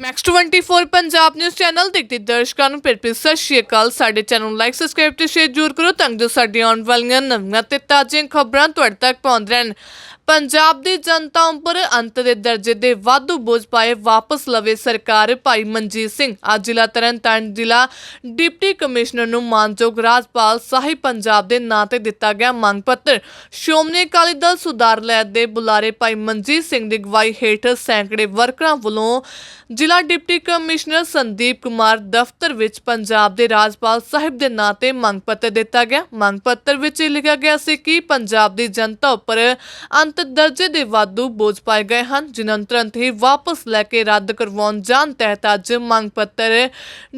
Max 24 Punjab news channel ਦੇਖਦੇ ਦਰਸ਼ਕਾਂ ਨੂੰ ਫਿਰ ਫਿਰ ਸਤਿ ਸ਼੍ਰੀ ਅਕਾਲ। ਸਾਡੇ ਚੈਨਲ ਨੂੰ ਲਾਈਕ ਸਬਸਕ੍ਰਾਈਬ ਤੇ ਸ਼ੇਅਰ ਜ਼ਰੂਰ ਕਰੋ ਤਾਂ ਜੋ ਸਾਡੀਆਂ ਆਉਣ ਵਾਲੀਆਂ ਨਵੀਆਂ ਤੇ ਤਾਜ਼ੀਆਂ ਖਬਰਾਂ ਤੁਹਾਡੇ ਤੱਕ ਪਹੁੰਚ ਰਹਿਣ। ਪੰਜਾਬ ਦੀ ਜਨਤਾ ਉੱਪਰ ਅੰਤ ਦੇ ਦਰਜੇ ਦੇ ਵਾਧੂ ਬੋਝ ਪਾਏ ਵਾਪਸ ਲਵੇ ਸਰਕਾਰ ਭਾਈ ਮਨਜੀਤ ਸਿੰਘ। ਅੱਜ ਜ਼ਿਲ੍ਹਾ ਤਰਨਤਾਰਨ ਜ਼ਿਲ੍ਹਾ ਡਿਪਟੀ ਕਮਿਸ਼ਨਰ ਨੂੰ ਮਾਨਯੋਗ ਰਾਜਪਾਲ ਸਾਹਿਬ ਪੰਜਾਬ ਦੇ ਨਾਂ ਤੇ ਦਿੱਤਾ ਗਿਆ ਮੰਗ ਪੱਤਰ ਸ਼੍ਰੋਮਣੀ ਅਕਾਲੀ ਦਲ ਸੁਧਾਰ ਲੈ ਦੇ ਬੁਲਾਰੇ ਭਾਈ ਮਨਜੀਤ ਸਿੰਘ ਦੀ ਅਗਵਾਈ ਹੇਠ ਸੈਂਕੜੇ ਵਰਕਰਾਂ ਵੱਲੋਂ ਜ਼ਿਲ੍ਹਾ ਡਿਪਟੀ ਕਮਿਸ਼ਨਰ ਸੰਦੀਪ ਕੁਮਾਰ ਦਫ਼ਤਰ ਵਿੱਚ ਪੰਜਾਬ ਦੇ ਰਾਜਪਾਲ ਸਾਹਿਬ ਦੇ ਨਾਂ ਤੇ ਮੰਗ ਪੱਤਰ ਦਿੱਤਾ ਗਿਆ। ਮੰਗ ਪੱਤਰ ਵਿੱਚ ਇਹ ਲਿਖਿਆ ਗਿਆ ਸੀ ਕਿ ਪੰਜਾਬ ਦੀ ਜਨਤਾ ਉੱਪਰ ਅੰਤ ਦਰਜੇ ਦੇ ਵਾਧੂ ਬੋਝ ਪਾਏ ਗਏ ਹਨ, ਜਿਨ੍ਹਾਂ ਨੂੰ ਤੁਰੰਤ ਹੀ ਵਾਪਸ ਲੈ ਕੇ ਰੱਦ ਕਰਵਾਉਣ ਜਾਣ ਤਹਿਤ ਅੱਜ ਮੰਗ ਪੱਤਰ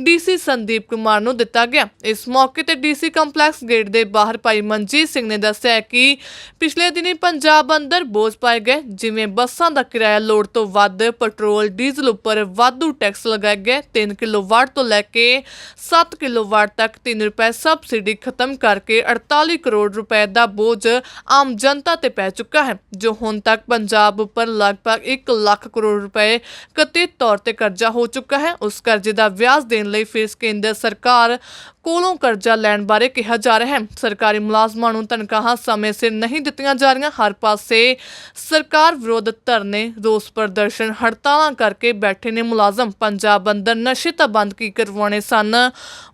ਡੀਸੀ ਸੰਦੀਪ ਕੁਮਾਰ ਨੂੰ ਦਿੱਤਾ ਗਿਆ। ਇਸ ਮੌਕੇ ਤੇ ਡੀਸੀ ਕੰਪਲੈਕਸ ਗੇਟ ਦੇ ਬਾਹਰ ਭਾਈ ਮਨਜੀਤ ਸਿੰਘ ਨੇ ਦੱਸਿਆ ਕਿ ਪਿਛਲੇ ਦਿਨੀ ਪੰਜਾਬ ਅੰਦਰ ਬੋਝ ਪਾਏ ਗਏ, ਜਿਵੇਂ ਬੱਸਾਂ ਦਾ ਕਿਰਾਇਆ ਲੋੜ ਤੋਂ ਵੱਧ, ਪੈਟਰੋਲ, ਡੀਜ਼ਲ ਉੱਪਰ ਵਾਧੂ ਟੈਕਸ ਲਗਾਏ ਗਏ 3 ਕਿਲੋਵਾਟ ਤੋਂ ਲੈ ਕੇ 7 ਕਿਲੋਵਾਟ ਤੱਕ 3 ਰੁਪਏ ਸਬਸਿਡੀ ਖਤਮ ਕਰਕੇ 48 ਕਰੋੜ ਰੁਪਏ ਦਾ ਬੋਝ ਆਮ ਜਨਤਾ ਤੇ ਪੈ ਚੁੱਕਾ ਹੈ, ਜੋ ਹੁਣ ਤੱਕ ਪੰਜਾਬ ਉੱਪਰ ਲਗਭਗ 1 ਲੱਖ ਕਰੋੜ ਰੁਪਏ ਕਥਿਤ ਤੌਰ ਤੇ ਕਰਜ਼ਾ ਹੋ ਚੁੱਕਾ ਹੈ। ਉਸ ਕਰਜ਼ੇ ਦਾ ਵਿਆਜ ਦੇਣ ਲਈ ਫਿਰ ਕੇਂਦਰ ਸਰਕਾਰ ਕੋਲੋਂ ਕਰਜ਼ਾ ਲੈਣ ਬਾਰੇ ਕਿਹਾ ਜਾ ਰਿਹਾ ਹੈ। ਸਰਕਾਰੀ ਮੁਲਾਜ਼ਮਾਂ ਨੂੰ ਤਨਖਾਹਾਂ ਸਮੇਂ ਸਿਰ ਨਹੀਂ ਦਿੱਤੀਆਂ ਜਾ ਰਹੀਆਂ। ਹਰ ਪਾਸੇ ਸਰਕਾਰ ਵਿਰੋਧ ਧਰਨੇ, ਰੋਸ ਪ੍ਰਦਰਸ਼ਨ, ਹੜਤਾਲਾਂ ਕਰਕੇ ਬੈਠੇ ਨੇ ਮੁਲਾਜ਼ਮ। ਪੰਜਾਬ ਅੰਦਰ ਨਸ਼ੇ ਤਾਂ ਬੰਦ ਕੀ ਕਰਵਾਉਣੇ ਸਨ।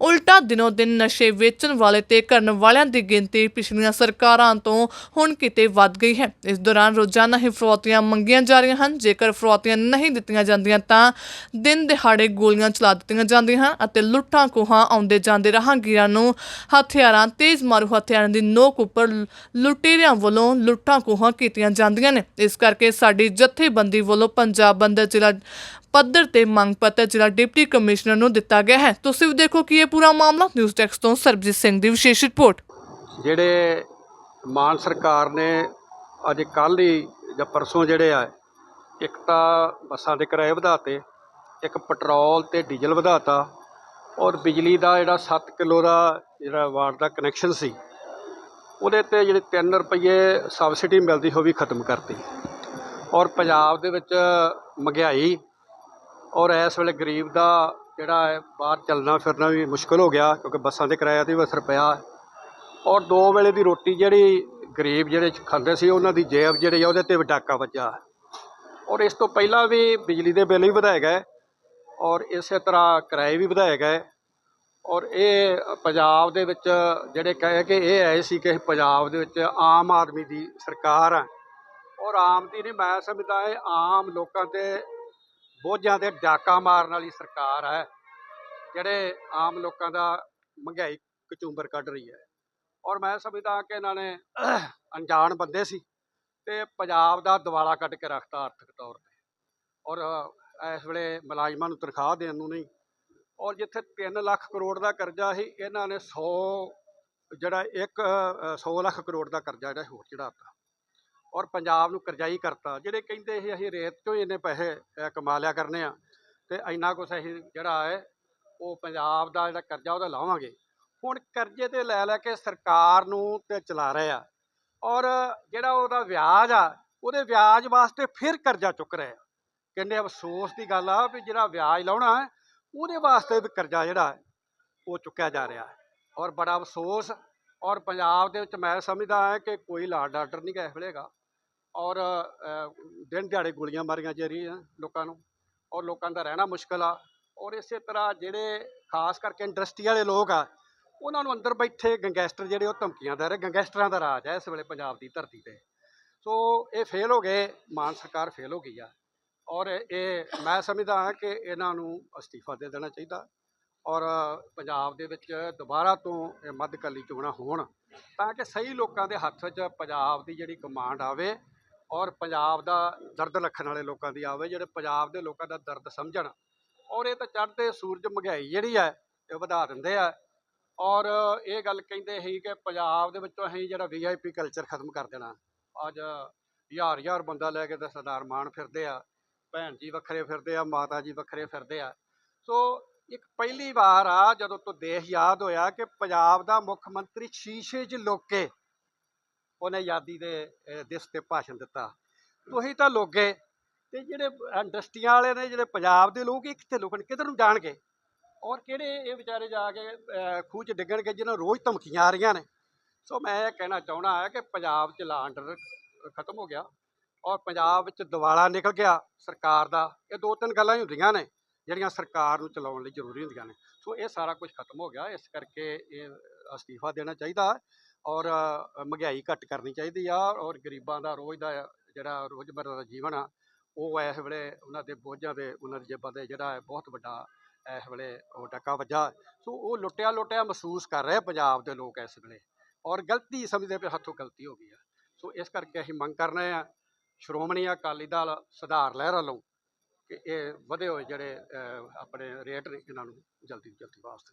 ਉਲਟਾ ਦਿਨੋ ਦਿਨ ਨਸ਼ੇ ਵੇਚਣ ਵਾਲੇ ਤੇ ਕਰਨ ਵਾਲਿਆਂ ਦੀ ਗਿਣਤੀ ਪਿਛਲੀਆਂ ਸਰਕਾਰਾਂ ਤੋਂ ਹੁਣ ਕਿਤੇ ਵੱਧ ਗਈ ਹੈ। ਇਸ ਦੌਰਾਨ ਰੋਜ਼ਾਨਾ ਹੀ ਫਰੋਤੀਆਂ ਮੰਗੀਆਂ ਜਾ ਰਹੀਆਂ ਹਨ। ਜੇਕਰ ਫਰੋਤੀਆਂ ਨਹੀਂ ਦਿੱਤੀਆਂ ਜਾਂਦੀਆਂ ਤਾਂ ਦਿਨ ਦਿਹਾੜੇ ਗੋਲੀਆਂ ਚਲਾ ਦਿੱਤੀਆਂ ਜਾਂਦੀਆਂ ਹਨ ਅਤੇ ਲੁੱਟਾਂ ਕੋਹਾਂ ਆਉਂਦੇ ਜਾਂਦੇ ਰਾਹਗੀਰਾਂ ਨੂੰ ਹਥਿਆਰਾਂ ਤੇਜ਼ ਮਾਰੂ ਹਥਿਆਰਾਂ ਦੀ ਨੋਕ ਉੱਪਰ ਲੁਟੇਰਿਆਂ ਵੱਲੋਂ ਲੁੱਟਾਂ ਕੋਹਾਂ ਕੀਤੀਆਂ ਜਾਂਦੀਆਂ ਨੇ। ਇਸ ਕਰਕੇ ਸਾਡੀ ਜਥੇਬੰਦੀ ਵੱਲੋਂ ਪੰਜਾਬ ਅੰਦਰ ਜ਼ਿਲ੍ਹਾ ਪੱਧਰ ਤੇ ਮੰਗ ਪੱਤਰ ਜ਼ਿਲ੍ਹਾ ਡਿਪਟੀ ਕਮਿਸ਼ਨਰ ਨੂੰ ਦਿੱਤਾ ਗਿਆ ਹੈ। ਤੁਸੀਂ ਵੀ ਦੇਖੋ ਕਿ ਇਹ ਪੂਰਾ ਮਾਮਲਾ। ਨਿਊਜ਼ ਟੈਕਸ ਤੋਂ ਸਰਬਜੀਤ ਸਿੰਘ ਦੀ ਵਿਸ਼ੇਸ਼ ਰਿਪੋਰਟ। ਜਿਹੜੇ ਮਾਨ ਸਰਕਾਰ ਨੇ ਅੱਜ ਕੱਲ੍ਹ ਹੀ ਜਾਂ ਪਰਸੋਂ ਜਿਹੜੇ ਆ, ਇੱਕ ਤਾਂ ਬੱਸਾਂ ਦੇ ਕਿਰਾਏ ਵਧਾਤੇ, ਇੱਕ ਪੈਟਰੋਲ ਤੇ ਡੀਜ਼ਲ ਵਧਾਤਾ ਔਰ ਬਿਜਲੀ ਦਾ ਜਿਹੜਾ 7 ਕਿਲੋ ਦਾ ਜਿਹੜਾ ਵਾਟ ਦਾ ਕਨੈਕਸ਼ਨ ਸੀ, ਉਹਦੇ ਤੇ ਜਿਹੜੇ 3 ਰੁਪਏ ਸਬਸਿਡੀ ਮਿਲਦੀ, ਉਹ ਵੀ ਖਤਮ ਕਰਤੀ। ਔਰ ਪੰਜਾਬ ਦੇ ਵਿੱਚ ਮਹਿੰਗਾਈ ਔਰ ਇਸ ਵੇਲੇ ਗਰੀਬ ਦਾ ਜਿਹੜਾ ਹੈ, ਬਾਹਰ ਚੱਲਣਾ ਫਿਰਨਾ ਵੀ ਮੁਸ਼ਕਲ ਹੋ ਗਿਆ, ਕਿਉਂਕਿ ਬੱਸਾਂ ਦੇ ਕਿਰਾਇਆ ਤੇ ਵੀ ਅਸਰ ਪਿਆ। ਔਰ ਦੋ ਵੇਲੇ ਦੀ ਰੋਟੀ ਜਿਹੜੀ ਗਰੀਬ ਜਿਹੜੇ ਖਾਂਦੇ ਸੀ, ਉਹਨਾਂ ਦੀ ਜੇਬ ਜਿਹੜੀ ਆ, ਉਹਦੇ ਤੇ ਵੀ ਡਾਕਾ ਵੱਜਾ ਔਰ ਇਸ ਤੋਂ ਪਹਿਲਾਂ ਵੀ ਬਿਜਲੀ ਦੇ ਬਿੱਲ ਵੀ ਵਧਾਏ ਗਏ। ਔਰ ਇਸੇ ਤਰ੍ਹਾਂ ਕਿਰਾਏ ਵੀ ਵਧਾਏ ਗਏ। ਔਰ ਇਹ ਪੰਜਾਬ ਦੇ ਵਿੱਚ ਜਿਹੜੇ ਕਹੇ ਕਿ ਇਹ ਆਏ ਸੀ ਕਿ ਪੰਜਾਬ ਦੇ ਵਿੱਚ ਆਮ ਆਦਮੀ ਦੀ ਸਰਕਾਰ ਹੈ ਔਰ ਆਮ ਦੀ ਨਹੀਂ, ਮੈਂ ਸਮਝਦਾ ਇਹ ਆਮ ਲੋਕਾਂ ਤੇ ਬੋਝਾਂ ਤੇ ਡਾਕਾ ਮਾਰਨ ਵਾਲੀ ਸਰਕਾਰ ਹੈ ਜਿਹੜੇ ਆਮ ਲੋਕਾਂ ਦਾ ਮਹਿੰਗਾਈ ਕਚੂੰਬਰ ਕੱਢ ਰਹੀ ਹੈ। ਔਰ ਮੈਂ ਸਮਝਦਾ ਕਿ ਇਹਨਾਂ ਨੇ ਅਣਜਾਣ ਬੰਦੇ ਸੀ ਤੇ ਪੰਜਾਬ ਦਾ ਦਿਵਾਲਾ ਕੱਢ ਕੇ ਰੱਖਤਾ ਆਰਥਿਕ ਤੌਰ ਤੇ। ਔਰ ਇਸ ਵੇਲੇ ਮੁਲਾਜ਼ਮਾਂ ਨੂੰ ਤਨਖਾਹ ਦੇਣ ਨੂੰ ਨਹੀਂ। ਔਰ ਜਿੱਥੇ 3 ਲੱਖ ਕਰੋੜ ਦਾ ਕਰਜ਼ਾ ਸੀ, ਇਹਨਾਂ ਨੇ 100 ਜਿਹੜਾ ਇੱਕ 100 ਲੱਖ ਕਰੋੜ ਦਾ ਕਰਜ਼ਾ ਜਿਹੜਾ ਹੋਰ ਚੜਾਤਾ ਔਰ ਪੰਜਾਬ ਨੂੰ ਕਰਜ਼ਾਈ ਕਰਤਾ। ਜਿਹੜੇ ਕਹਿੰਦੇ ਸੀ, ਅਸੀਂ ਰੇਤ ਚੋਂ ਹੀ ਇੰਨੇ ਪੈਸੇ ਕਮਾ ਲਿਆ ਕਰਨੇ ਆ, ਤੇ ਇੰਨਾ ਕੁਛ ਅਸੀਂ ਜਿਹੜਾ ਹੈ, ਉਹ ਪੰਜਾਬ ਦਾ ਜਿਹੜਾ ਕਰਜ਼ਾ, ਉਹਦਾ ਲਾਵਾਂਗੇ। ਹੁਣ ਕਰਜ਼ੇ ਤੇ ਲੈ ਲੈ ਕੇ ਸਰਕਾਰ ਨੂੰ ਤੇ ਚਲਾ ਰਹੇ ਆ। ਔਰ ਜਿਹੜਾ ਉਹਦਾ ਵਿਆਜ ਆ, ਉਹਦੇ ਵਿਆਜ ਵਾਸਤੇ ਫਿਰ ਕਰਜ਼ਾ ਚੁੱਕ ਰਹੇ ਆ। ਕਹਿੰਦੇ ਅਫਸੋਸ ਦੀ ਗੱਲ ਆ ਵੀ ਜਿਹੜਾ ਵਿਆਜ ਲਾਉਣਾ ਉਹਦੇ ਵਾਸਤੇ ਵੀ ਕਰਜ਼ਾ ਜਿਹੜਾ ਉਹ ਚੁੱਕਿਆ ਜਾ ਰਿਹਾ ਹੈ। ਔਰ ਬੜਾ ਅਫਸੋਸ, ਔਰ ਪੰਜਾਬ ਦੇ ਵਿੱਚ ਮੈਂ ਸਮਝਦਾ ਹਾਂ ਕਿ ਕੋਈ ਲਾਡ ਆਰਡਰ ਨਹੀਂ ਗਾ ਇਸ ਵੇਲੇਗਾ ਔਰ ਦਿਨ ਦਿਹਾੜੇ ਗੋਲੀਆਂ ਮਾਰੀਆਂ ਜਾ ਰਹੀਆਂ ਲੋਕਾਂ ਨੂੰ, ਔਰ ਲੋਕਾਂ ਦਾ ਰਹਿਣਾ ਮੁਸ਼ਕਲ ਆ। ਔਰ ਇਸੇ ਤਰ੍ਹਾਂ ਜਿਹੜੇ ਖਾਸ ਕਰਕੇ ਇੰਡਸਟਰੀ ਵਾਲੇ ਲੋਕ ਆ, ਉਹਨਾਂ ਨੂੰ ਅੰਦਰ ਬੈਠੇ ਗੈਂਗਸਟਰ ਜਿਹੜੇ ਉਹ ਧਮਕੀਆਂ ਦੇ ਰਹੇ, ਗੈਂਗਸਟਰਾਂ ਦਾ ਰਾਜ ਹੈ ਇਸ ਵੇਲੇ ਪੰਜਾਬ ਦੀ ਧਰਤੀ ਤੇ। ਸੋ ਇਹ ਫੇਲ ਹੋ ਗਏ, ਮਾਨ ਸਰਕਾਰ ਫੇਲ ਹੋ ਗਈ ਆ। ਔਰ ਇਹ ਮੈਂ ਸਮਝਦਾ ਹਾਂ ਕਿ ਇਹਨਾਂ ਨੂੰ ਅਸਤੀਫਾ ਦੇ ਦੇਣਾ ਚਾਹੀਦਾ ਔਰ ਪੰਜਾਬ ਦੇ ਵਿੱਚ ਦੁਬਾਰਾ ਤੋਂ ਇਹ ਮੱਧਕਾਲੀ ਚੋਣਾਂ ਹੋਣ ਤਾਂ ਕਿ ਸਹੀ ਲੋਕਾਂ ਦੇ ਹੱਥ 'ਚ ਪੰਜਾਬ ਦੀ ਜਿਹੜੀ ਕਮਾਂਡ ਆਵੇ ਔਰ ਪੰਜਾਬ ਦਾ ਦਰਦ ਰੱਖਣ ਵਾਲੇ ਲੋਕਾਂ ਦੀ ਆਵੇ, ਜਿਹੜੇ ਪੰਜਾਬ ਦੇ ਲੋਕਾਂ ਦਾ ਦਰਦ ਸਮਝਣ ਔਰ ਇਹ ਤਾਂ ਚੜ੍ਹਦੇ ਸੂਰਜ ਮਹਿੰਗਾਈ ਜਿਹੜੀ ਹੈ, ਇਹ ਵਧਾ ਦਿੰਦੇ ਆ ਔਰ ਇਹ ਗੱਲ ਕਹਿੰਦੇ ਸੀ ਕਿ ਪੰਜਾਬ ਦੇ ਵਿੱਚੋਂ ਅਸੀਂ ਜਿਹੜਾ ਵੀਆਈਪੀ ਕਲਚਰ ਖਤਮ ਕਰ ਦੇਣਾ। ਅੱਜ ਹਜ਼ਾਰ ਹਜ਼ਾਰ ਬੰਦਾ ਲੈ ਕੇ ਤਾਂ ਸਰਦਾਰ ਮਾਨ ਫਿਰਦੇ ਆ। ਭੈਣ ਜੀ ਵੱਖਰੇ ਫਿਰਦੇ ਆ, ਮਾਤਾ ਜੀ ਵੱਖਰੇ ਫਿਰਦੇ ਆ। ਸੋ ਇੱਕ ਪਹਿਲੀ ਵਾਰ ਆ, ਜਦੋਂ ਤੋਂ ਦੇਸ਼ ਯਾਦ ਹੋਇਆ ਕਿ ਪੰਜਾਬ ਦਾ ਮੁੱਖ ਮੰਤਰੀ ਸ਼ੀਸ਼ੇ 'ਚ ਲੋਕੇ ਉਹਨੇ ਆਜ਼ਾਦੀ ਦੇ ਦਿਸ ਤੇ ਭਾਸ਼ਣ ਦਿੱਤਾ। ਤੁਸੀਂ ਤਾਂ ਲੋਗੇ ਤੇ ਜਿਹੜੇ ਇੰਡਸਟਰੀਆਂ ਵਾਲੇ ਨੇ, ਜਿਹੜੇ ਪੰਜਾਬ ਦੇ ਲੋਕ, ਇਹ ਕਿੱਥੇ ਲੁਕਣ, ਕਿੱਧਰ ਨੂੰ ਜਾਣਗੇ? ਔਰ ਕਿਹੜੇ ਇਹ ਵਿਚਾਰੇ ਜਾ ਕੇ ਖੂਹ 'ਚ ਡਿੱਗਣਗੇ ਜਿਹਨਾਂ ਨੂੰ ਰੋਜ਼ ਧਮਕੀਆਂ ਆ ਰਹੀਆਂ ਨੇ? ਸੋ ਮੈਂ ਇਹ ਕਹਿਣਾ ਚਾਹੁੰਦਾ ਹੈ ਕਿ ਪੰਜਾਬ 'ਚ ਲਾ ਆਰਡਰ ਖਤਮ ਹੋ ਗਿਆ। ਔਰ ਪੰਜਾਬ ਵਿੱਚ ਦਿਵਾਲਾ ਨਿਕਲ ਗਿਆ ਸਰਕਾਰ ਦਾ, ਇਹ ਦੋ ਤਿੰਨ ਗੱਲਾਂ ਹੀ ਹੁੰਦੀਆਂ ਨੇ, ਜਿਹੜੀਆਂ ਸਰਕਾਰ ਨੂੰ ਚਲਾਉਣ ਲਈ ਜ਼ਰੂਰੀ ਹੁੰਦੀਆਂ ਨੇ। ਸੋ ਇਹ ਸਾਰਾ ਕੁਝ ਖਤਮ ਹੋ ਗਿਆ, ਇਸ ਕਰਕੇ ਇਹ ਅਸਤੀਫਾ ਦੇਣਾ ਚਾਹੀਦਾ ਔਰ ਮਹਿੰਗਾਈ ਘੱਟ ਕਰਨੀ ਚਾਹੀਦੀ ਆ ਔਰ ਗਰੀਬਾਂ ਦਾ ਰੋਜ਼ ਦਾ ਜਿਹੜਾ ਰੋਜ਼ਮਰਰਾ ਦਾ ਜੀਵਨ ਆ, ਉਹ ਇਸ ਵੇਲੇ ਉਹਨਾਂ ਦੇ ਬੋਝਾਂ ਦੇ ਉਹਨਾਂ ਦੀ ਜੇਬਾਂ ਦੇ ਜਿਹੜਾ ਬਹੁਤ ਵੱਡਾ ਇਸ ਵੇਲੇ ਉਹ ਡੱਕਾ ਵੱਜਾ। ਸੋ ਉਹ ਲੁੱਟਿਆ ਲੁੱਟਿਆ ਮਹਿਸੂਸ ਕਰ ਰਹੇ ਪੰਜਾਬ ਦੇ ਲੋਕ ਇਸ ਵੇਲੇ ਔਰ ਗਲਤੀ ਸਮਝਦੇ ਪਏ ਹੱਥੋਂ ਗਲਤੀ ਹੋ ਗਈ ਆ। ਸੋ ਇਸ ਕਰਕੇ ਅਸੀਂ ਮੰਗ ਕਰ ਰਹੇ ਆ ਸ਼੍ਰੋਮਣੀ ਅਕਾਲੀ ਦਲ ਸੁਧਾਰ ਲਹਿਰ ਵੱਲੋਂ ਕਿ ਇਹ ਵਧੇ ਹੋਏ ਜਿਹੜੇ ਆਪਣੇ ਰੇਟ ਨੇ ਇਹਨਾਂ ਨੂੰ ਜਲਦੀ ਤੋਂ ਜਲਦੀ ਵਾਪਸ